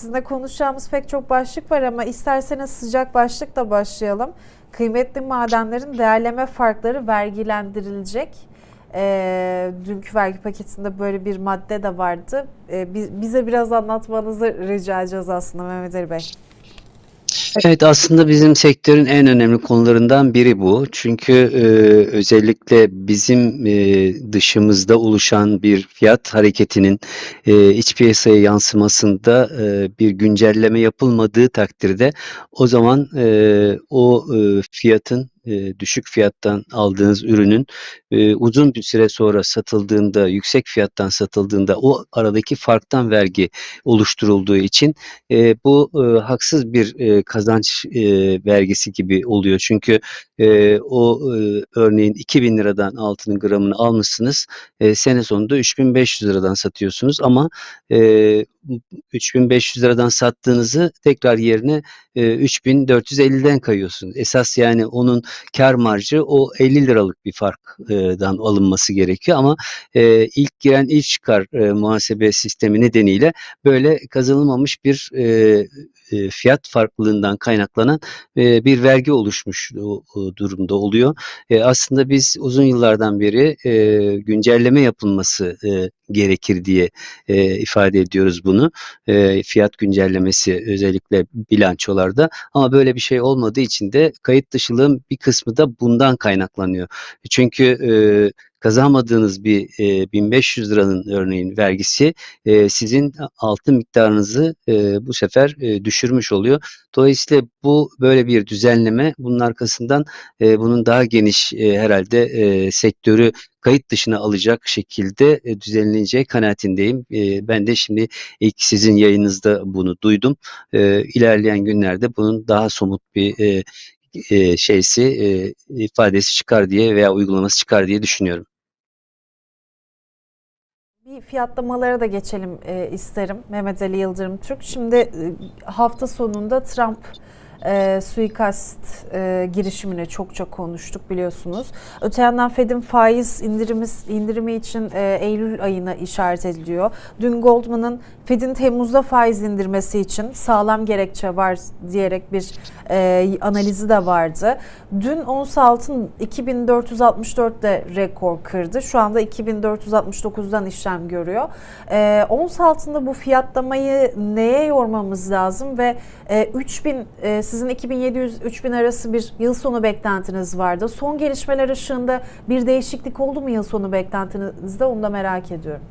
sizinle konuşacağımız pek çok başlık var ama isterseniz sıcak başlıkla başlayalım. Kıymetli madenlerin değerleme farkları vergilendirilecek. Ee, dünkü vergi paketinde böyle bir madde de vardı. Bi- bize biraz anlatmanızı rica edeceğiz aslında Mehmet Ali Bey. Evet aslında bizim sektörün en önemli konularından biri bu. Çünkü e, özellikle bizim e, dışımızda oluşan bir fiyat hareketinin e, iç piyasaya yansımasında e, bir güncelleme yapılmadığı takdirde o zaman e, o e, fiyatın e, düşük fiyattan aldığınız ürünün e, uzun bir süre sonra satıldığında yüksek fiyattan satıldığında o aradaki farktan vergi oluşturulduğu için e, bu haksız bir kazanç vergisi gibi oluyor. Çünkü o e, örneğin 2000 liradan altının gramını almışsınız. Sene sonunda 3500 liradan satıyorsunuz ama e, 3500 liradan sattığınızı tekrar yerine e, 3450'den kayıyorsunuz. Esas yani onun kar marjı o 50 liralık bir farkdan alınması gerekiyor ama e, ilk giren ilk çıkar e, muhasebe sistemi nedeniyle böyle kazanılmamış bir e, fiyat farklılığından kaynaklanan bir vergi oluşmuş durumda oluyor. Aslında biz uzun yıllardan beri güncelleme yapılması gerekir diye ifade ediyoruz bunu. Fiyat güncellemesi özellikle bilançolarda ama böyle bir şey olmadığı için de kayıt dışılığın bir kısmı da bundan kaynaklanıyor. Çünkü e, kazanmadığınız bir e, 1500 liranın örneğin vergisi e, sizin altın miktarınızı e, bu sefer e, düşürmüş oluyor. Dolayısıyla bu böyle bir düzenleme bunun arkasından e, bunun daha geniş e, herhalde e, sektörü kayıt dışına alacak şekilde e, düzenleneceği kanaatindeyim. E, ben de şimdi ilk sizin yayınınızda bunu duydum. E, ilerleyen günlerde bunun daha somut bir e, e, şeysi e, ifadesi çıkar diye veya uygulaması çıkar diye düşünüyorum. Bir fiyatlamalara da geçelim e, isterim Mehmet Ali Yıldırım Türk. Şimdi e, hafta sonunda Trump e, suikast e, girişimini çokça konuştuk biliyorsunuz. Öte yandan Fed'in faiz indirimi, indirimi için e, Eylül ayına işaret ediliyor. Dün Goldman'ın Fed'in Temmuz'da faiz indirmesi için sağlam gerekçe var diyerek bir e, analizi de vardı. Dün ons altın 2464'te rekor kırdı. Şu anda 2469'dan işlem görüyor. E, ons altında bu fiyatlamayı neye yormamız lazım ve e, 3000 e, sizin 2700-3000 arası bir yıl sonu beklentiniz vardı. Son gelişmeler ışığında bir değişiklik oldu mu yıl sonu beklentinizde onu da merak ediyorum.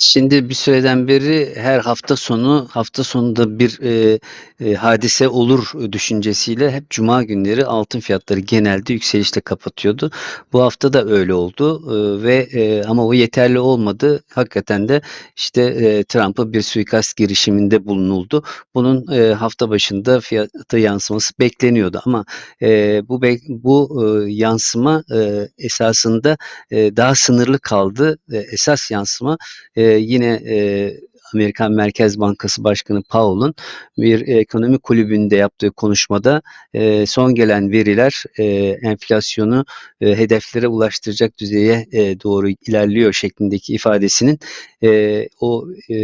Şimdi bir süreden beri her hafta sonu hafta sonunda bir e, e, hadise olur düşüncesiyle hep cuma günleri altın fiyatları genelde yükselişle kapatıyordu. Bu hafta da öyle oldu e, ve e, ama o yeterli olmadı. Hakikaten de işte e, Trump'a bir suikast girişiminde bulunuldu. Bunun e, hafta başında fiyata yansıması bekleniyordu ama e, bu be- bu e, yansıma e, esasında e, daha sınırlı kaldı. E, esas yansıma e, yine e, Amerikan Merkez Bankası Başkanı Powell'ın bir ekonomi kulübünde yaptığı konuşmada e, son gelen veriler e, enflasyonu e, hedeflere ulaştıracak düzeye e, doğru ilerliyor şeklindeki ifadesinin e, o e,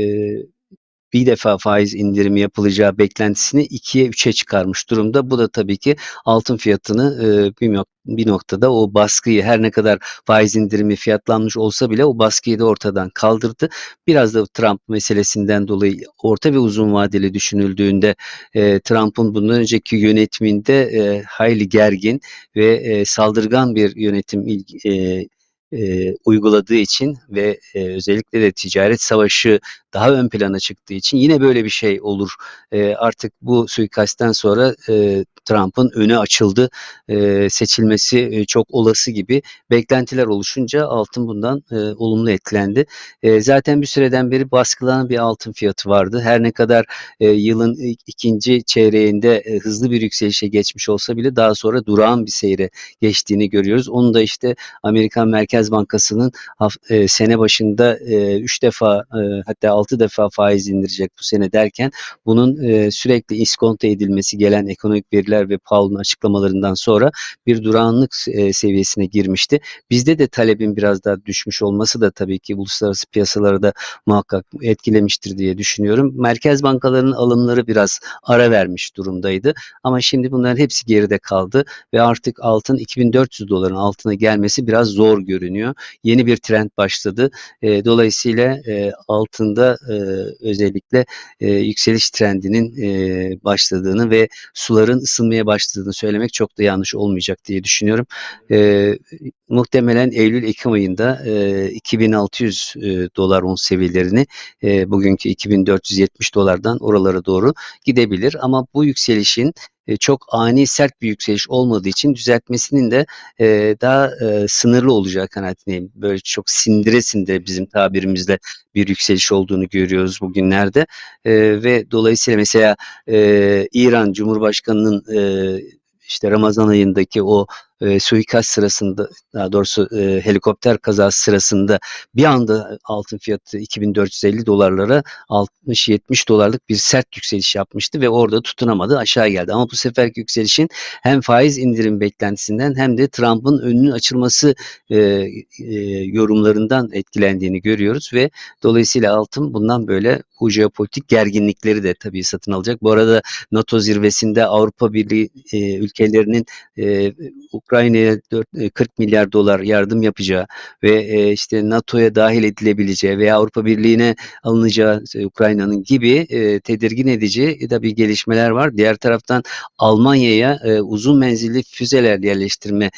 bir defa faiz indirimi yapılacağı beklentisini ikiye üçe çıkarmış durumda. Bu da tabii ki altın fiyatını e, bir, nok- bir noktada o baskıyı her ne kadar faiz indirimi fiyatlanmış olsa bile o baskıyı da ortadan kaldırdı. Biraz da Trump meselesinden dolayı orta ve uzun vadeli düşünüldüğünde e, Trump'ın bundan önceki yönetiminde e, hayli gergin ve e, saldırgan bir yönetim e, e, uyguladığı için ve e, özellikle de ticaret savaşı daha ön plana çıktığı için yine böyle bir şey olur. E, artık bu suikastten sonra e, Trump'ın önü açıldı. E, seçilmesi e, çok olası gibi beklentiler oluşunca altın bundan e, olumlu etkilendi. E, zaten bir süreden beri baskılanan bir altın fiyatı vardı. Her ne kadar e, yılın ikinci çeyreğinde e, hızlı bir yükselişe geçmiş olsa bile daha sonra durağan bir seyre geçtiğini görüyoruz. Onu da işte Amerikan Merkez Merkez Bankası'nın e, sene başında 3 defa e, hatta 6 defa faiz indirecek bu sene derken bunun e, sürekli iskonto edilmesi gelen ekonomik veriler ve Powell'ın açıklamalarından sonra bir durağanlık e, seviyesine girmişti. Bizde de talebin biraz daha düşmüş olması da tabii ki uluslararası piyasaları da muhakkak etkilemiştir diye düşünüyorum. Merkez bankalarının alımları biraz ara vermiş durumdaydı ama şimdi bunların hepsi geride kaldı ve artık altın 2400 doların altına gelmesi biraz zor görünüyor. Yeni bir trend başladı. E, dolayısıyla e, altında e, özellikle e, yükseliş trendinin e, başladığını ve suların ısınmaya başladığını söylemek çok da yanlış olmayacak diye düşünüyorum. E, muhtemelen Eylül-Ekim ayında e, 2600 e, dolar on seviyelerini e, bugünkü 2470 dolardan oralara doğru gidebilir. Ama bu yükselişin e, çok ani sert bir yükseliş olmadığı için düzeltmesinin de e, daha e, sınırlı olacağı kanaatindeyim. Böyle çok sindire sindire bizim tabirimizle bir yükseliş olduğunu görüyoruz bugünlerde. E, ve dolayısıyla mesela İran Cumhurbaşkanı'nın işte Ramazan ayındaki o e, suikast sırasında daha doğrusu e, helikopter kazası sırasında bir anda altın fiyatı 2450 dolarlara 60-70 dolarlık bir sert yükseliş yapmıştı ve orada tutunamadı aşağı geldi. Ama bu seferki yükselişin hem faiz indirim beklentisinden hem de Trump'ın önünün açılması e, e, yorumlarından etkilendiğini görüyoruz ve dolayısıyla altın bundan böyle bu jeopolitik gerginlikleri de tabii satın alacak. Bu arada NATO zirvesinde Avrupa Birliği e, ülkelerinin e, Ukrayna'ya 4, e, 40 milyar dolar yardım yapacağı ve e, işte NATO'ya dahil edilebileceği veya Avrupa Birliği'ne alınacağı e, Ukrayna'nın gibi tedirgin edici e, tabii gelişmeler var. Diğer taraftan Almanya'ya uzun menzilli füzeler yerleştirme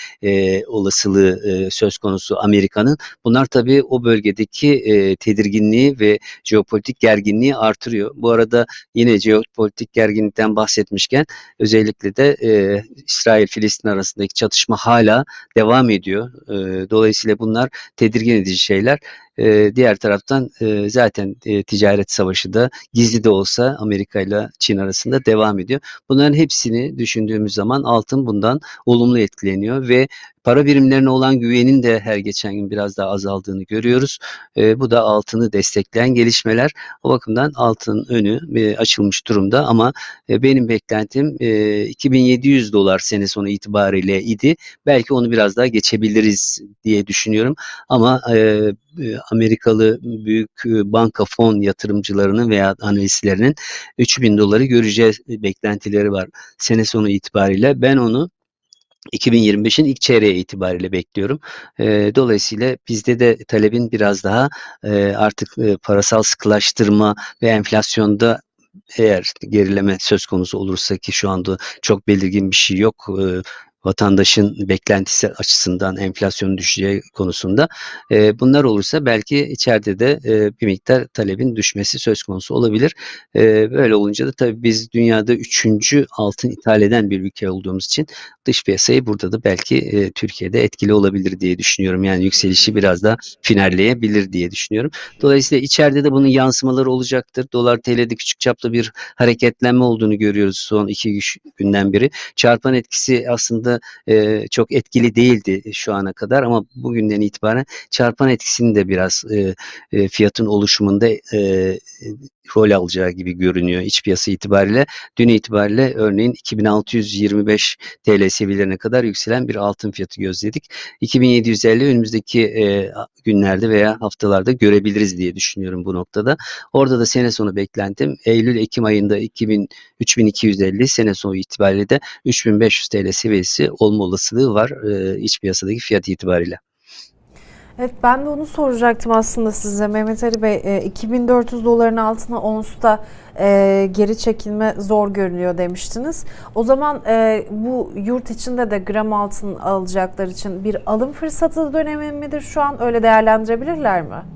olasılığı söz konusu Amerika'nın. Bunlar tabii o bölgedeki tedirginliği ve jeopolitik gerginliği artırıyor. Bu arada yine jeopolitik gerginlikten bahsetmişken özellikle de İsrail-Filistin arasındaki çatışma hala devam ediyor. E, dolayısıyla bunlar tedirgin edici şeyler. E, diğer taraftan e, zaten e, ticaret savaşı da gizli de olsa Amerika ile Çin arasında devam ediyor. Bunların hepsini düşündüğümüz zaman altın bundan olumlu etkileniyor ve para birimlerine olan güvenin de her geçen gün biraz daha azaldığını görüyoruz. E, bu da altını destekleyen gelişmeler. O bakımdan altın önü e, açılmış durumda ama e, benim beklentim e, 2700 dolar sene sonu itibariyle idi. Belki onu biraz daha geçebiliriz diye düşünüyorum. Ama e, e, Amerikalı büyük e, banka fon yatırımcılarının veya analistlerinin 3000 doları göreceğiz beklentileri var sene sonu itibariyle. Ben onu 2025'in ilk çeyreği itibariyle bekliyorum. Dolayısıyla bizde de talebin biraz daha artık e, parasal sıkılaştırma ve enflasyonda eğer gerileme söz konusu olursa ki şu anda çok belirgin bir şey yok. Vatandaşın beklentisi açısından enflasyonun düşeceği konusunda e, bunlar olursa belki içeride de e, bir miktar talebin düşmesi söz konusu olabilir. E, böyle olunca da tabii biz dünyada üçüncü altın ithal eden bir ülke olduğumuz için dış piyasayı burada da belki e, Türkiye'de etkili olabilir diye düşünüyorum. Yani yükselişi biraz daha finalleyebilir diye düşünüyorum. Dolayısıyla içeride de bunun yansımaları olacaktır. Dolar TL'de küçük çaplı bir hareketlenme olduğunu görüyoruz son iki günden beri. Çarpan etkisi aslında e, çok etkili değildi şu ana kadar ama bugünden itibaren çarpan etkisinin de biraz e, e, fiyatın oluşumunda e, rol alacağı gibi görünüyor iç piyasa itibariyle. Dün itibariyle örneğin 2625 TL seviyelerine kadar yükselen bir altın fiyatı gözledik. 2750 önümüzdeki e, günlerde veya haftalarda görebiliriz diye düşünüyorum bu noktada. Orada da sene sonu beklentim Eylül-Ekim ayında 2000, 3250 sene sonu itibariyle de 3500 TL seviyesi olma olasılığı var e, iç piyasadaki fiyat itibariyle. Evet ben de onu soracaktım aslında size Mehmet Ali Bey. E, 2400 doların altına onsta e, geri çekilme zor görünüyor demiştiniz. O zaman e, bu yurt içinde de gram altın alacaklar için bir alım fırsatı dönemi midir şu an öyle değerlendirebilirler mi?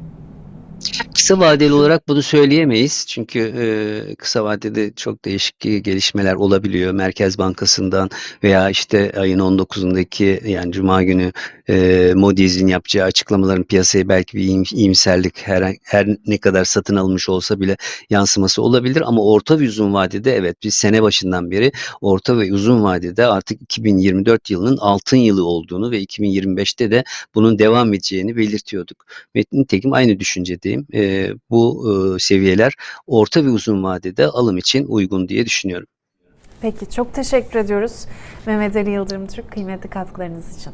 Kısa vadeli olarak bunu söyleyemeyiz. Çünkü e, kısa vadede çok değişik gelişmeler olabiliyor. Merkez Bankası'ndan veya işte ayın 19'undaki yani Cuma günü e, Moody's'in yapacağı açıklamaların piyasaya belki bir iyim- iyimserlik her, her ne kadar satın alınmış olsa bile yansıması olabilir. Ama orta ve uzun vadede evet biz sene başından beri orta ve uzun vadede artık 2024 yılının altın yılı olduğunu ve 2025'te de bunun devam edeceğini belirtiyorduk. Ve nitekim aynı düşüncedeyim. Bu e, seviyeler orta ve uzun vadede alım için uygun diye düşünüyorum. Peki çok teşekkür ediyoruz Mehmet Ali Yıldırım Türk kıymetli katkılarınız için.